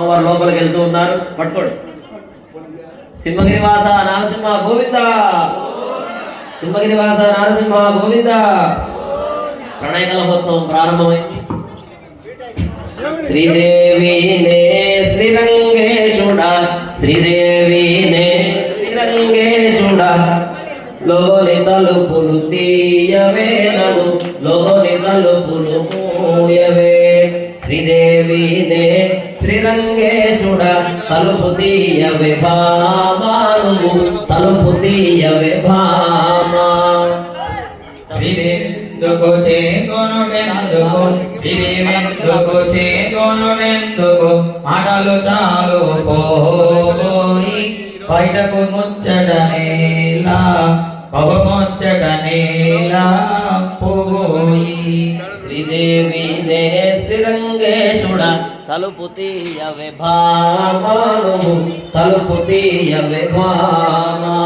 వారు లోపలికి వెళ్తూ ఉన్నారు. పట్టుకోండి. సింహగిరివాస నారసింహ గోవింద. సింహగిరివాస నారసింహ గోవింద. ప్రణయ కలహోత్సవం ప్రారంభమైంది. శ్రీదేవినే శ్రీరంగేశుడా శ్రీదేవినే శ్రీరంగేశుడా. లోని తలుపులు తీయవేదము లోని తలుపులు మూయవే. శ్రీదేవి శ్రీరంగేశుడా తలుపు తీయవే భామాను తలుపు తీయవే భామా శ్రీరెందుకు చేకొనుడెందుకు శ్రీరెందుకు చేకొనుడెందుకు మాటలు చాలు పోయి బయటకు ముచ్చట నేలా పగముచ్చట నేలా పోయి శ్రీదేవి నే శ్రీరంగేశుడ తలుపు తీయవే భామాను తలుపు తీయవే భామా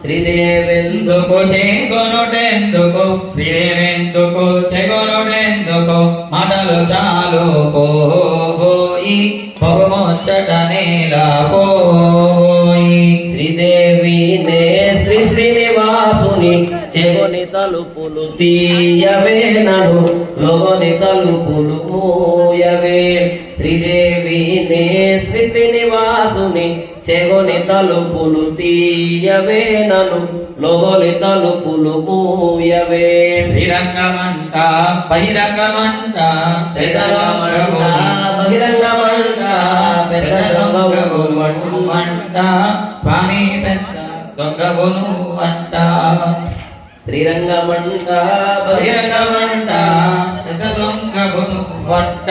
శ్రీదేవెందుకు ఎందుకు శ్రీదేవెందుకు చెగొనుటెందుకు చేకొనుడెందుకు మాటలు చాలు పోయి పొగమొచ్చట నేలా పోయి శ్రీదేవి నే శ్రీ శ్రీనివాసుని చెగుని తలుపులు తీయవేనను లోని తలుపులు చెగుని తలుపులు తీయవే నను లోని తలుపులు మూయవే. శ్రీరంగమంట బహిరంగమంట పెదలమంట బహిరంగమంట పెద్దగమగు మంట స్వామి పెద్ద దొంగబును అంట శ్రీరంగ మంట బహిరంగ మంట పెద్ద దొంగబును వంట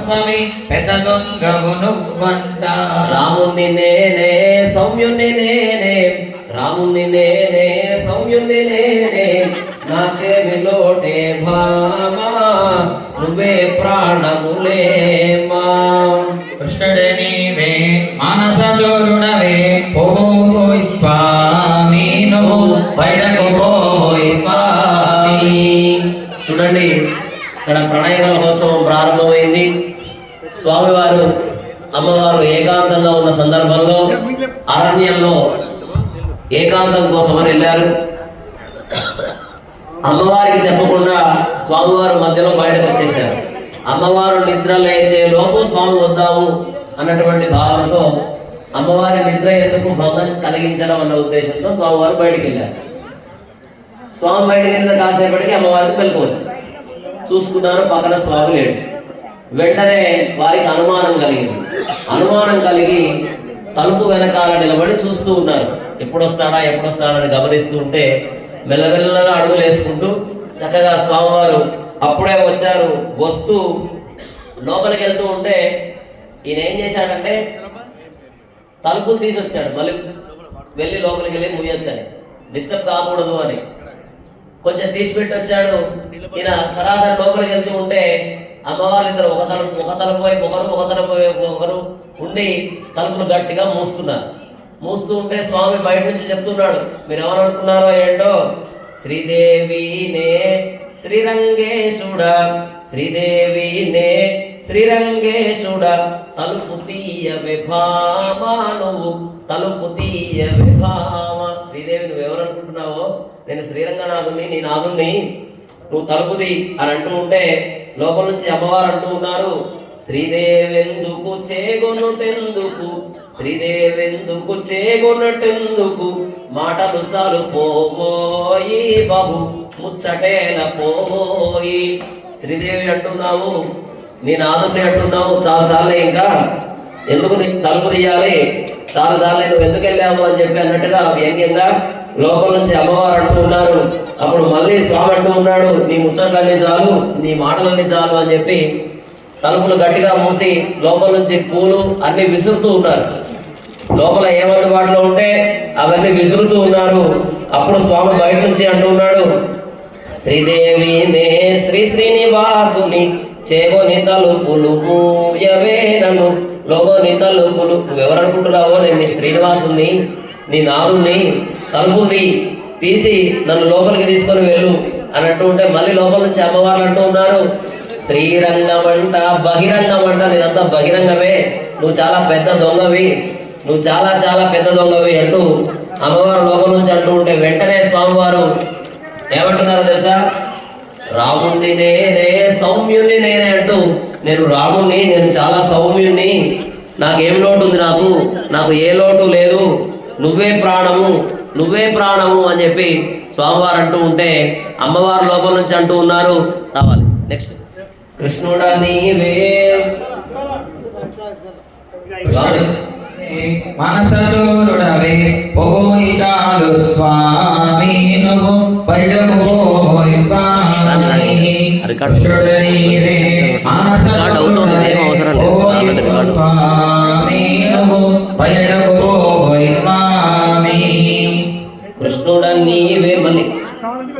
స్వామి పెద్ద దొంగబును వంట రాముని నేనే సౌమ్యుని నేనే రాముని నేనే సౌమ్యుని నేనే నాకే లోటే భామా నువ్వే ప్రాణములే స్వామివారు అమ్మవారు ఏకాంతంగా ఉన్న సందర్భంలో అరణ్యంలో ఏకాంతం కోసమని వెళ్ళారు. అమ్మవారికి చెప్పకుండా స్వామివారు మధ్యలో బయటకు వచ్చేసారు అమ్మవారు నిద్ర లేచే లోపు స్వామి వద్దాము అన్నటువంటి భావనతో అమ్మవారి నిద్ర ఎందుకు భంగం కలిగించడం అన్న ఉద్దేశంతో స్వామివారు బయటికి వెళ్ళారు. స్వామి బయటికి వెళ్ళిన కాసేపటికి అమ్మవారికి వెళ్ళిపోవచ్చు చూసుకున్నారు పక్కన స్వామి లేడు. వెంటనే వారికి అనుమానం కలిగింది. అనుమానం కలిగి తలుపు వెనకాల నిలబడి చూస్తూ ఉన్నారు. ఎప్పుడొస్తాడా ఎప్పుడొస్తాడని గమనిస్తూ ఉంటే మెల్లమెల్లగా అడుగులు వేసుకుంటూ చక్కగా స్వామివారు అప్పుడే వచ్చారు వస్తూ లోపలికి వెళ్తూ ఉంటే ఈయన ఏం చేశాడంటే తలుపులు తీసొచ్చాడు. మళ్ళీ వెళ్ళి లోపలికి వెళ్ళి ముయ్యొచ్చని డిస్టర్బ్ కాకూడదు అని. కొంచెం తీసిపెట్టి వచ్చాడు ఈయన సరాసరి లోపలికి వెళ్తూ ఉంటే అమ్మవారు ఇద్దరు ఒక తలుపు ఒక తలుపు వైపు ఒకరు ఒక తలుపు వైపు ఒకరు ఉండి తలుపులు గట్టిగా మూస్తున్నారు. మూస్తూ ఉంటే స్వామి బయట నుంచి చెప్తున్నాడు మీరు ఎవరు అనుకున్నారో ఏంటో? శ్రీదేవినే శ్రీరంగేశుడా శ్రీదేవినే శ్రీరంగేశుడా తలుపు తీయవే భామా నువ్వు తలుపు తీయవే భామ. శ్రీదేవి నువ్వు ఎవరు అనుకుంటున్నావో? నేను శ్రీరంగనాథుని నీ నాథుని నువ్వు తలుపుది అని అంటూ ఉంటే లోపల నుంచి అమ్మవారు అంటూ ఉన్నారు శ్రీదేవెందుకు చేగొనుటెందుకు? శ్రీదేవెందుకు చేగొనుటెందుకు? మాటలు చాలు పోబోయి బాబు ముచ్చటేల పోబోయి. శ్రీదేవి అంటున్నావు నీ నాదుని అంటున్నావు చాలా చాలే ఇంకా. ఎందుకు నీ తలుపు తీయాలి? చాలా చాలే నువ్వు ఎందుకు వెళ్ళావు? అని చెప్పి అన్నట్టుగా వ్యంగ్యంగా లోపల నుంచి అమ్మవారు అంటూ ఉన్నారు. అప్పుడు మళ్ళీ స్వామి అంటూ ఉన్నాడు నీ ముచ్చట్లన్నీ చాలు నీ మాటలన్నీ చాలు అని చెప్పి తలుపులు గట్టిగా మూసి లోపల నుంచి పూలు అన్ని విసురుతూ ఉన్నారు. లోపల ఏం అందుబాటులో ఉంటే అవన్నీ విసురుతూ ఉన్నారు. అప్పుడు స్వామి బయట నుంచి అంటూ ఉన్నాడు శ్రీదేవి నే శ్రీ శ్రీనివాసుని చేగోని తలుపులు మూయవే నన్ను లోగోని తలుపులు. నువ్వెవరు అనుకుంటున్నావో నేను నీ శ్రీనివాసుని నీ నాదుని తలుపుని తీసి నన్ను లోపలికి తీసుకొని వెళ్ళు అని అంటూ ఉంటే మళ్ళీ లోపల నుంచి అమ్మవారు అంటూ ఉన్నారు. శ్రీరంగం అంట బహిరంగం అంట నీదంతా బహిరంగమే. నువ్వు చాలా పెద్ద దొంగవి. నువ్వు చాలా చాలా పెద్ద దొంగవి అంటూ అమ్మవారు లోపల నుంచి అంటూ ఉంటే వెంటనే స్వామివారు ఏమంటున్నారో తెలుసా? రాముణ్ణి నేనే సౌమ్యుణ్ణి నేనే అంటూ నేను రాముణ్ణి నేను చాలా సౌమ్యుణ్ణి. నాకేం లోటు ఉంది నాకు? నాకు ఏ లోటు లేదు. నువ్వే ప్రాణము నువ్వే ప్రాణము అని చెప్పి స్వామివారు అంటూ ఉంటే అమ్మవారు లోపల నుంచి అంటూ ఉన్నారు. రావాలి. నెక్స్ట్ కృష్ణుడా నీవే. రావాలి. మనస చోరుడవే పోయి చాలు స్వామి నువ్వు బయటకు పోయి స్వామి. కృష్ణుడు నీవే. మనస అవసరం లేదు.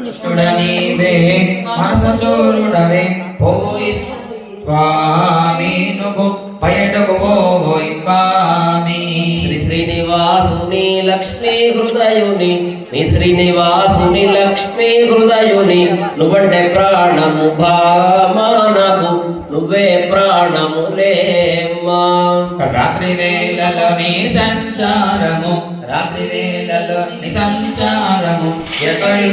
కృష్ణుడ నీవే మనస చోరుడవే పోయి స్వామి నువ్వు బయటకు పోయి స్వామి. శ్రీ శ్రీనివాసుని లక్ష్మీ హృదయుని నీ శ్రీనివాసుని లక్ష్మీ హృదయుని నువ్వంటే ప్రాణము భామానకు నువ్వే ప్రాణము లేమ్మా. రాత్రి వేళలో నీ సంచారము రాత్రి వేళలో నీ సంచారము ఎక్కడి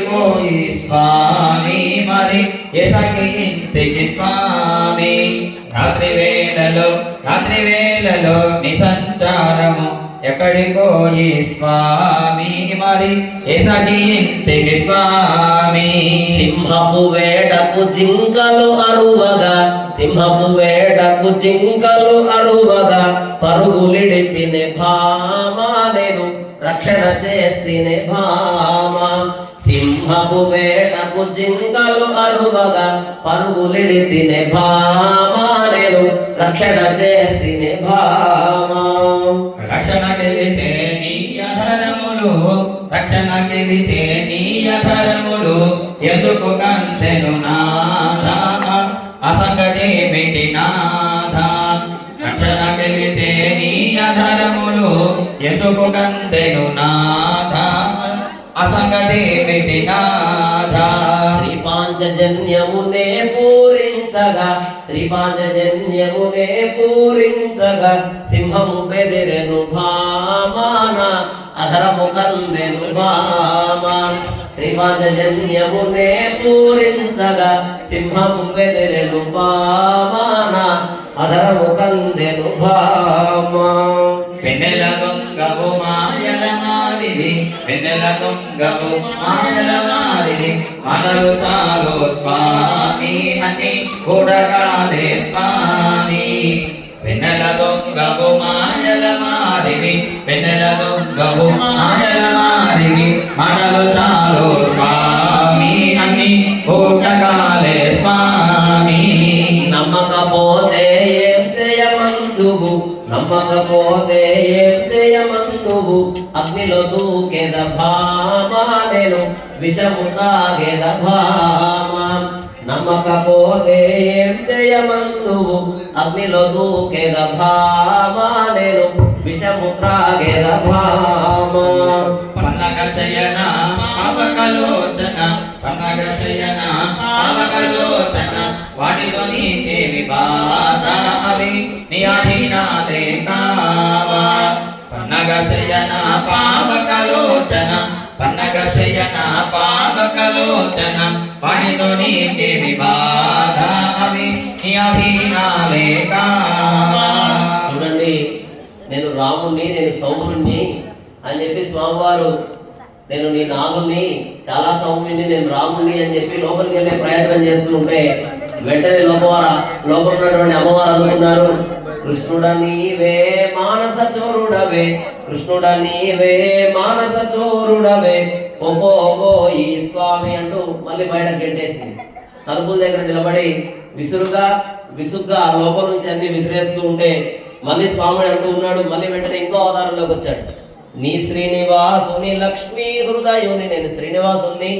స్వామి మరి? ఎసకి ఇంటికి స్వామి. రాత్రి వేళలో రాత్రి వేళలో నిసంచారము. ఎక్కడిపోయి పోయి స్వామి మరి? ఎసకి ఇంటికి స్వామి. సింహపు వేడపు జింకలు అరువగా సింహపు వేడపు జింకలు అరువగా పరుగులిడితినే భా రక్షణ చేస్తేనే భామ. సింహపు వేటకు జింకలు అరువగా పరుగులిడితినే భామా నేను రక్షణ చేస్తేనే భామ. రక్షణ గెలితే నీ అధరములు రక్షణ గెలితే నీ అధరములు ఎందుకు కంతెను నాథా అసంగతి పెట్టి నాథా రక్షణ గెలితే నీ అధరములు ఎందుకు కంత అసంగతి మిటి నాథా శ్రీ పాంచజన్యమునే పూరించగా శ్రీ పాంచజన్యమునే పూరించగా సింహము బెదిరెను భామాన అధరము కందెను భామా శ్రీ పాంచజన్యమునే పూరించగా సింహము బెదిరెను భామాన అధరము కందెను భామా వెన్నెల దొంగవు మాయల మారిది వెన్నెల దొంగవు మనలు చాలు స్వామి అని కూడగాలే స్వామి. వెన్నెల దొంగవు మాయల మారివి వెన్నెల దొంగవు మాయల మారివి మనలు చాలు స్వామి. నమ్మకపోతే ఏం చేయమందువు? అగ్నిలో దూకేద భామా నేను విషము తాగేద భామా. నమ్మకపోతే ఏం చేయమందువు? అగ్నిలో దూకేద భామా నేను విషము త్రాగేద భామా. పన్నగ శయన అవకలోచన పన్నగ శయన అవకలో వాటితో నీకేమి బాధ అవి నీ అధీనాలే కావా పన్నగ శయన పావకలోచన పన్నగ శయన పావకలోచన వాటితో నీకేమి బాధ అవి నీ అధీనాలే కావా చూడండి నేను రాముణ్ణి నేను సౌముణ్ణి అని చెప్పి స్వామివారు నేను నీ నాగుణ్ణి చాలా సౌమ్యుణ్ణి నేను రాముణ్ణి అని చెప్పి లోపలికి వెళ్ళే ప్రయత్నం చేస్తుంటే వెంటనే లోపవార లోపల ఉన్నటువంటి అమ్మవారు అనుకున్నారు కృష్ణుడ నీవే మానస చోరుడవే కృష్ణుడ నీవే మానస చోరుడవే. ఒబ్బో ఒప్పో ఈ స్వామి అంటూ మళ్ళీ బయట గెట్టేసింది తలుపుల దగ్గర నిలబడి విసురుగా విసుగ్గా ఆ లోపల నుంచి అన్ని విసిరేస్తూ ఉంటే మళ్ళీ స్వామి అంటూ ఉన్నాడు. మళ్ళీ వెంటనే ఇంకో అవతారంలోకి వచ్చాడు. నీ శ్రీనివాసుని లక్ష్మీ హృదయుని నేను శ్రీనివాసుని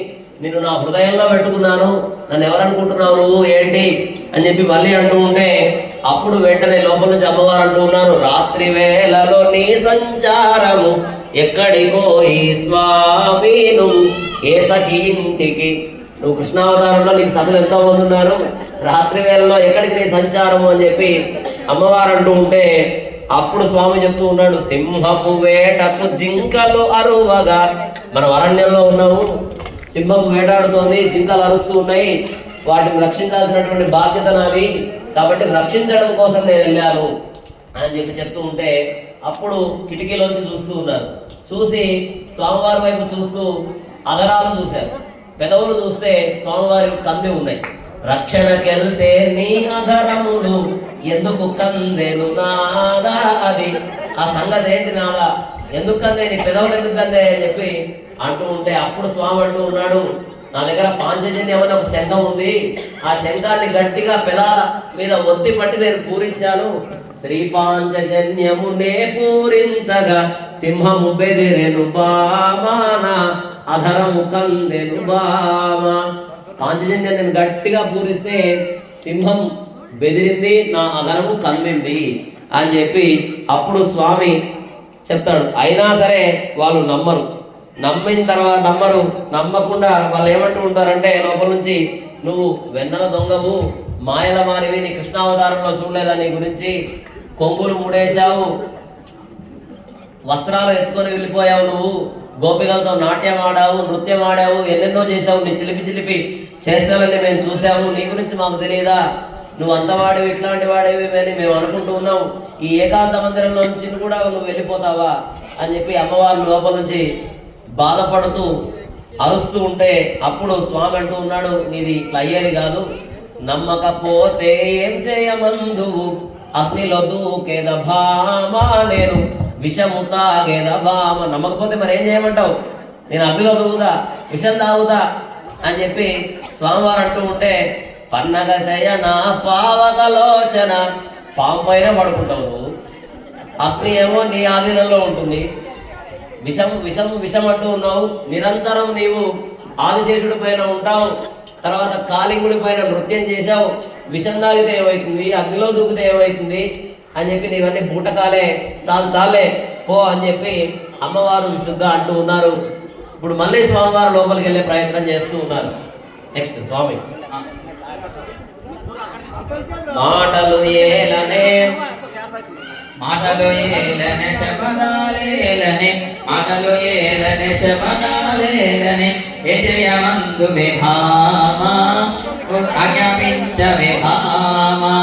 నేను నా హృదయంలో పెట్టుకున్నాను. నన్ను ఎవరనుకుంటున్నావు నువ్వు ఏంటి? అని చెప్పి మళ్ళీ అంటూ ఉంటే అప్పుడు వెంటనే లోపల నుంచి అమ్మవారు అంటూ ఉన్నారు రాత్రి వేళలో నీ సంచారము ఎక్కడికో ఈ స్వామి నువ్వు ఏ సఖి ఇంటికి? నువ్వు కృష్ణావతారంలో నీకు సభలు ఎంతో మంది ఉన్నారు. రాత్రి వేళలో ఎక్కడికి నీ సంచారము? అని చెప్పి అమ్మవారు అంటూ ఉంటే అప్పుడు స్వామి చెప్తూ ఉన్నాడు సింహపు వేటకు జింకలు అరువగా మనం అరణ్యంలో ఉన్నాము సింహం వేటాడుతోంది జింకలు అరుస్తూ ఉన్నాయి. వాటిని రక్షించాల్సినటువంటి బాధ్యత నాది. కాబట్టి రక్షించడం కోసం నేను వెళ్ళాను అని చెప్పి చెప్తూ ఉంటే అప్పుడు కిటికీలోంచి చూస్తూ ఉన్నారు. చూసి స్వామివారి వైపు చూస్తూ అగరాలు చూశారు. పెదవులు చూస్తే స్వామివారి కంది ఉన్నాయి. రక్షణకెళ్తే నీ అధరముడు ఎందుకు కందెను నాదా అది? ఆ సంగతి ఏంటి నాదా? ఎందుకందే నీ పెదవులు ఎందుకందే అని చెప్పి అంటూ ఉంటే అప్పుడు స్వామి అంటూ ఉన్నాడు నా దగ్గర పాంచజన్య అనే ఒక శంఖం ఉంది. ఆ శంఖాన్ని గట్టిగా పెదాల మీద ఒత్తి పట్టి నేను పూరించాను. శ్రీ పాంచజన్యమునే పూరించగా సింహము బెదిరెను బామాన అధరము కందెను బామా. పాంచజన్యం నేను గట్టిగా పూరిస్తే సింహం బెదిరింది నా అధరము కందింది అని చెప్పి అప్పుడు స్వామి చెప్తాడు. అయినా సరే వాళ్ళు నమ్మరు. నమ్మిన తర్వాత నమ్మరు. నమ్మకుండా వాళ్ళు ఏమంటూ ఉంటారంటే లోపల నుంచి నువ్వు వెన్నెల దొంగవు మాయల మారివి నీ కృష్ణావతారంలో చూడలేదా నీ గురించి? కొంగులు మూడేశావు వస్త్రాలు ఎత్తుకొని వెళ్ళిపోయావు నువ్వు గోపికలతో నాట్యం ఆడావు నృత్యం ఆడావు ఎన్నెన్నో చేశావు నీ చిలిపి చిలిపి చేష్టలన్నీ మేము చూసాము నీ గురించి మాకు తెలియదా? నువ్వు అంతవాడివి ఇట్లాంటి వాడివి అని మేము అనుకుంటూ ఉన్నాం ఈ ఏకాంత మందిరంలో నుంచి కూడా నువ్వు వెళ్ళిపోతావా అని చెప్పి అమ్మవారు లోపల నుంచి బాధపడుతూ అరుస్తూ ఉంటే అప్పుడు స్వామి అంటూ ఉన్నాడు నీది ఇట్లా అయ్యేది కాదు. నమ్మకపోతే ఏం చేయమందు? అగ్నిలో దూకేద భామా నేను విషము తాగేద భామ. నమ్మకపోతే మరి ఏం చేయమంటావు? నేను అగ్నిలో దూకుతా విషం తాగుతా అని చెప్పి స్వామివారు అంటూ ఉంటే పన్నగ శయన పావకలోచన పాము పైన పడుకుంటావు అగ్ని ఏమో నీ ఆధీనంలో ఉంటుంది. విషం విషం విషం అంటూ ఉన్నావు. నిరంతరం నీవు ఆదిశేషుడి పైన ఉంటావు. తర్వాత కాళింగుడి పైన నృత్యం చేశావు. విషం తాగితే ఏమవుతుంది అగ్నిలో దూకితే ఏమవుతుంది అని చెప్పి నీవన్నీ బూటకాలే. చాలు చాలే. పో అని చెప్పి అమ్మవారు విసుగ్గా అంటూ ఉన్నారు. ఇప్పుడు మళ్ళీ స్వామివారు లోపలికి వెళ్ళే ప్రయత్నం చేస్తూ ఉన్నారు. నెక్స్ట్ స్వామి. మాటలు ఏలనే మాటలు ఏలనే శబదాలేలనే మాటలు ఏలనే శబదాలేలనే విజయమందు విభామా ఆజ్ఞాపించ విభామా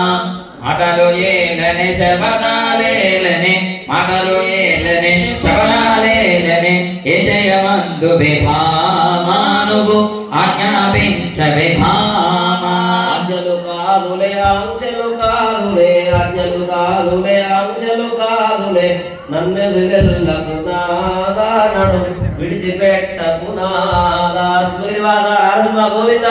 మాటలు ఏలనే శబదాలేలనే మాటలు ఏలనే శబదాలేలనే విజయమందు విభామా నువ్వు ఆజ్ఞాపించ విభామా ఆజ్ఞలు కాదులే ఆంక్షలు కాదులే ఆజ్ఞలు కాదులే ఆంక్షలు కాదులే. నన్ను వెళ్ళకు నాదా నడు విడిచిపెట్టకు నాదా. శ్రీనివాస నరసింహ గోవింద.